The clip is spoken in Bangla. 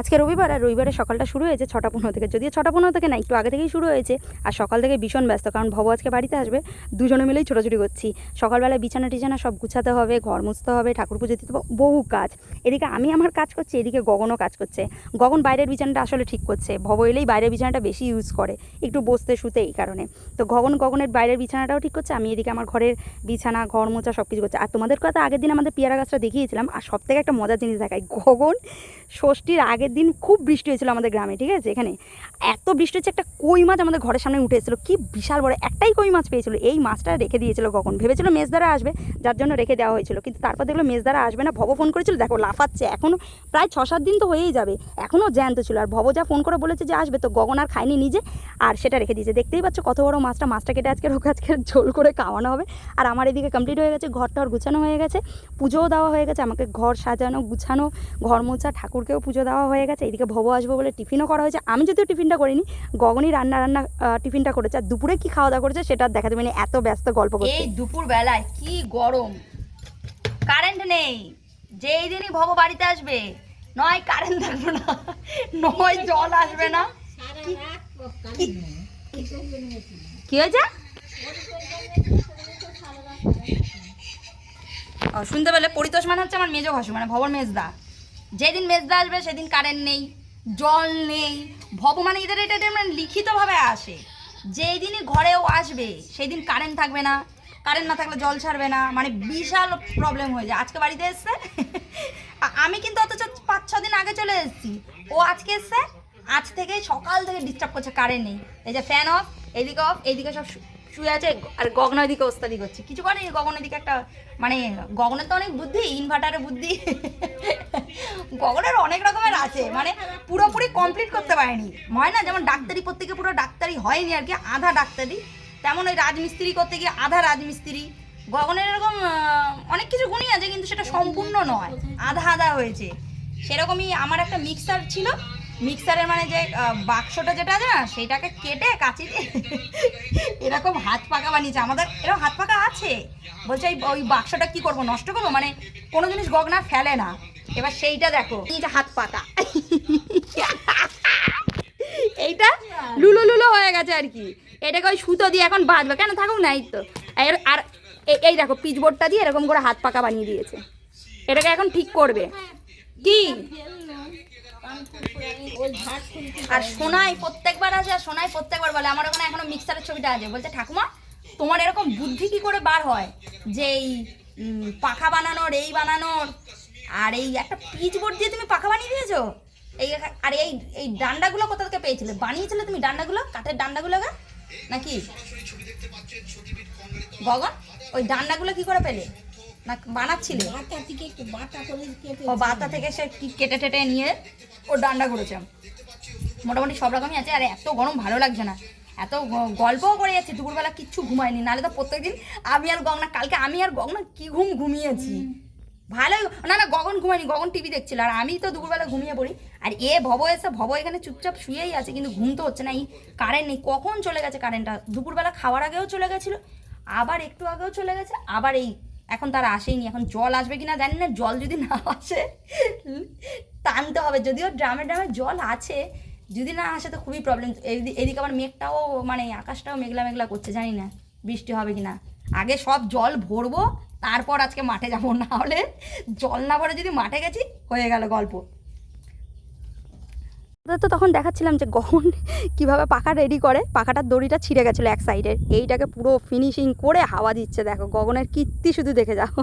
আজকে রবিবার আর রবিবারে সকালটা শুরু হয়েছে ছটা পনেরো থেকে। যদিও ছটা পনেরো থেকে না, একটু আগে থেকেই শুরু হয়েছে আর সকাল থেকে ভীষণ ব্যস্ত, কারণ ভব আজকে বাড়িতে আসবে, দুজনে মিলেই ছোটাছুটি করছি। সকালবেলায় বিছানা টিছানা সব গুছাতে হবে, ঘর মুছতে হবে, ঠাকুর পুজো দিতে বহু কাজ। এদিকে আমি আমার কাজ করছি, এদিকে গগনও কাজ করছে। গগন বাইরের বিছানাটা আসলে ঠিক করছে, ভব এলেই বাইরের বিছানাটা বেশি ইউজ করে, একটু বসতে শুতে এই কারণে। তো গগন গগনের বাইরের বিছানাটাও ঠিক করছে, আমি এদিকে আমার ঘরের বিছানা, ঘর মোছা সব কিছু করছে। আর তোমাদের কথা আগের দিন আমাদের পেয়ারা গাছটা দেখিয়েছিলাম, আর সব থেকে একটা মজার জিনিস দেখায় গগন ষষ্ঠীর আগের দিন খুব বৃষ্টি হয়েছিল আমাদের গ্রামে, ঠিক আছে? এখানে এত বৃষ্টি হচ্ছে একটা কই মাছ আমাদের ঘরের সামনে উঠে এসেছিল। কি বিশাল বড়, একটাই কই মাছ পেয়েছিল। এই মাছটা রেখে দিয়েছিল কখন? ভেবেছিল মেজদারা আসবে, যার জন্য রেখে দেওয়া হয়েছিল। কিন্তু তারপর দেখল মেজদারা আসবে না, ভব ফোন করেছিল। দেখো, লাফাচ্ছে। এখনও প্রায় ছ সাত দিন তো হয়েই যাবে এখনও জ্যান্ত ছিল। আর ভব যা ফোন করে বলেছে যে আসবে, তো গগন আর খায়নি নিজে, আর সেটা রেখে দিয়েছে। দেখতেই পাচ্ছ কত বড় মাছটা মাছটা কেটে আজকে রোগ আজকে ঝোল করে খাওয়ানো হবে। আর আমার এদিকে কমপ্লিট হয়ে গেছে, ঘর টর গুছানো হয়ে গেছে, পুজোও দেওয়া হয়ে গেছে, আমাকে ঘর সাজানো, গুছানো, ঘর মোছা, ঠাকুরকেও পুজো দেওয়া হয়ে গেছে, এদিকে ভব আসব বলে টিফিনও করা হয়েছে। আমি যদিও টিফিনটা করিনি গগনই রান্না রান্না টিফিনটা করেছে, আর দুপুরে কি খাওয়া দাওয়া করেছে সেটা দেখাতে মানে এত ব্যস্ত গল্প করতে। এই দুপুর বেলায় কি গরম। কারেন্ট নেই, যেই দিনই ভব বাড়িতে আসবে, নয় কারেন্ট থাকবে না, নয় জল আসবে না। কি হয়েছে? শুনতে পেলে পরিতোষ মানে হচ্ছে আমার মেজো ভাসু মানে ভবর মেজদা। যেদিন মেজদা আসবে, সেদিন কারেন্ট নেই, জল নেই। ভগবান এদের এটা মানে লিখিতভাবে আসে। যেই দিনই ঘরেও আসবে সেই দিন কারেন্ট থাকবে না। কারেন্ট না থাকলে জল ছাড়বে না। মানে বিশাল প্রবলেম হয়ে যায়। আজকে বাড়িতে এসছে? আমি কিন্তু অথচ পাঁচ, ছ দিন আগে চলে এসেছি। ও আজকে এসছে, আজ থেকে সকাল থেকে ডিস্টার্ব করছে কারেন্ট নেই। এই যে ফ্যান অফ এইদিকে অফ এইদিকে সব শুয়ে আছে, আর গগন ওইদিকে ওস্তাদি করছে কিছু করে গগনের দিকে একটা মানে গগনের তো অনেক বুদ্ধি ইনভার্টারের বুদ্ধি। গগনের অনেক রকমের আছে মানে পুরোপুরি কমপ্লিট করতে পারেনি। হয় না যেমন ডাক্তারি প্রত্যেকে পুরো ডাক্তারি হয়নি আর কি, আধা ডাক্তারি। তেমন ওই রাজমিস্ত্রি করতে গিয়ে আধা রাজমিস্ত্রি। গগনের এরকম অনেক কিছু গুণই আছে, কিন্তু সেটা সম্পূর্ণ নয়, আধা আধা হয়েছে। সেরকমই আমার একটা মিক্সার ছিল। মিক্সারের মানে যে বাক্সটা যেটা আছে না, সেটাকে কেটে কাচি এরকম হাত পাকা বানিয়েছে। আমাদের এরকম হাত পাকা আছে। বলছে ওই বাক্সটা কি করব? নষ্ট করব? মানে কোনো জিনিস গগনা ফেলে না। এবার সেইটা দেখো। এই যে হাত পাতা এইটা লুলো লুলো হয়ে গেছে আর কি। এটাকে ওই সুতো দিয়ে এখন বাঁধবে। কেন থাকুক না, এই তো। আর এই- দেখো, পিচবোর্ডটা দিয়ে এরকম করে হাত পাকা বানিয়ে দিয়েছে। এটাকে এখন ঠিক করবে। কি? আর সোনাই প্রত্যেকবার আসে, আর সোনাই প্রত্যেকবার বলে। আমার ওখানে এখনও মিক্সারের ছবিটা আছে। বলছে, ঠাকুমা, তোমার এরকম বুদ্ধি কি করে বার হয়? যে এই পাখা বানানোর, এই বানানোর আর এই একটা পিচ বোর্ড দিয়ে তুমি পাখা বানিয়ে দিয়েছ? এই আর এই এই ডান্ডাগুলো কোথা থেকে পেয়েছিলে? বানিয়েছিলে তুমি ডান্ডাগুলো? কাঠের ডান্ডাগুলো গা নাকি? গগন ওই ডান্ডাগুলো কি করে পেলে? না বানাচ্ছিলে? ও বাতা থেকে সে কেটে টেটে নিয়ে ও ডান্ডা করেছে মোটামুটি সব রকমই আছে আর এত গরম ভালো লাগছে না। এত গল্পও করে যাচ্ছে দুপুরবেলা কিচ্ছু ঘুমায়নি। নাহলে তো প্রত্যেকদিন আমি আর গগনা কালকে আমি আর গগনা কি ঘুম ঘুমিয়েছি। ভালোই না না, গগন ঘুমায়নি, গগন টিভি দেখছিল। আর আমি তো দুপুরবেলা ঘুমিয়ে পড়ি। আর এ ভব এসে, ভব এখানে চুপচাপ শুয়েই আছে, কিন্তু ঘুম তো হচ্ছে না। এই কারেন্ট নেই। কখন চলে গেছে কারেন্টটা দুপুরবেলা খাওয়ার আগেও চলে গেছিল, আবার একটু আগেও চলে গেছে, আবার এই এখন তার আসেইনি। এখন জল আসবে কিনা জানি না, জল যদি না আসে, টানতে হবে। যদিও ড্রামে ড্রামে জল আছে, যদি না আসে তো খুবই প্রবলেম এদিকে আবার মেঘটাও মানে আকাশটাও মেঘলা মেঘলা করছে, জানি না বৃষ্টি হবে কি না আগে সব জল ভরবো তারপর আজকে মাঠে যাব। না হলে জল না ভরে যদি মাঠে গেছি, হয়ে গেল গল্প। তো তখন দেখাচ্ছিলাম যে গহন কীভাবে পাখা রেডি করে। পাখাটার দড়িটা ছিঁড়ে গেছিল এক সাইডের এইটাকে পুরো ফিনিশিং করে হাওয়া দিচ্ছে, দেখো। গগনের কীর্তি শুধু দেখে যাও।